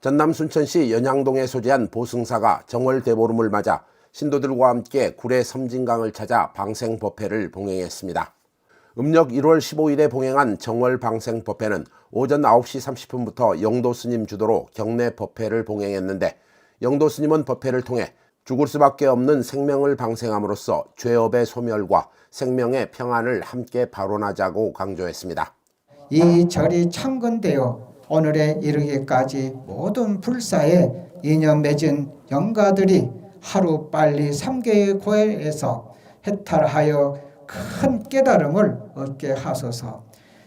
전남 순천시 연양동에 소재한 보승사가 정월 대보름을 맞아 신도들과 함께 구례 섬진강을 찾아 방생 법회를 봉행했습니다. 음력 1월 15일에 봉행한 정월 방생 법회는 오전 9시 30분부터 영도 스님 주도로 경내 법회를 봉행했는데 영도 스님은 법회를 통해 죽을 수밖에 없는 생명을 방생함으로써 죄업의 소멸과 생명의 평안을 함께 발언하자고 강조했습니다. 이 절이 창건되어 오늘에 이르기까지 모든 불사에 인연 맺은 영가들이 하루 빨리 삼계의 고해에서 해탈하여 큰 깨달음을 얻게 하소서.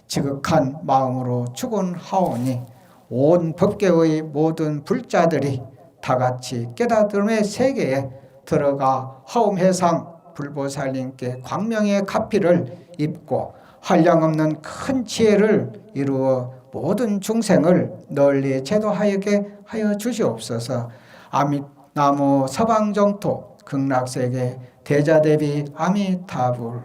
지극한 마음으로 축원하오니 온 법계의 모든 불자들이 다 같이 깨달음의 세계에 들어가 하음해상 불보살님께 광명의 가피를 입고 한량없는 큰 지혜를 이루어 모든 중생을 널리 제도하게 하여 주시옵소서. 아미나무 서방정토 극락세계 대자대비 아미타불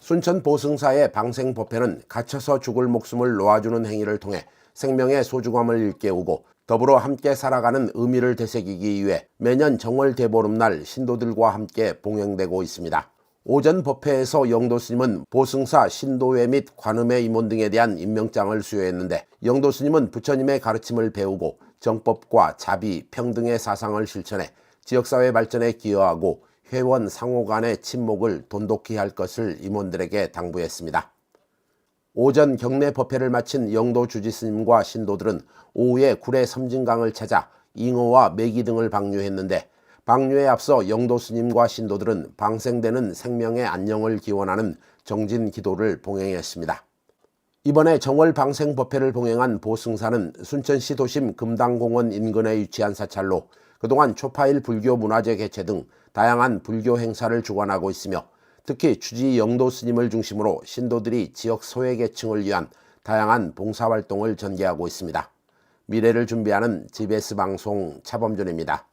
순천 보승사의 방생 법회는 갇혀서 죽을 목숨을 놓아주는 행위를 통해 생명의 소중함을 일깨우고 더불어 함께 살아가는 의미를 되새기기 위해 매년 정월 대보름날 신도들과 함께 봉행되고 있습니다. 오전 법회에서 영도 스님은 보승사 신도회 및 관음의 임원 등에 대한 임명장을 수여했는데 영도 스님은 부처님의 가르침을 배우고 정법과 자비, 평등의 사상을 실천해 지역사회 발전에 기여하고 회원 상호 간의 친목을 돈독히 할 것을 임원들에게 당부했습니다. 오전 경내 법회를 마친 영도 주지스님과 신도들은 오후에 구례 섬진강을 찾아 잉어와 메기 등을 방류했는데 방류에 앞서 영도 스님과 신도들은 방생되는 생명의 안녕을 기원하는 정진 기도를 봉행했습니다. 이번에 정월 방생 법회를 봉행한 보승사는 순천시 도심 금당공원 인근에 위치한 사찰로 그동안 초파일 불교 문화재 개최 등 다양한 불교 행사를 주관하고 있으며 특히 주지 영도 스님을 중심으로 신도들이 지역 소외계층을 위한 다양한 봉사활동을 전개하고 있습니다. 미래를 준비하는 GBS 방송 차범준입니다.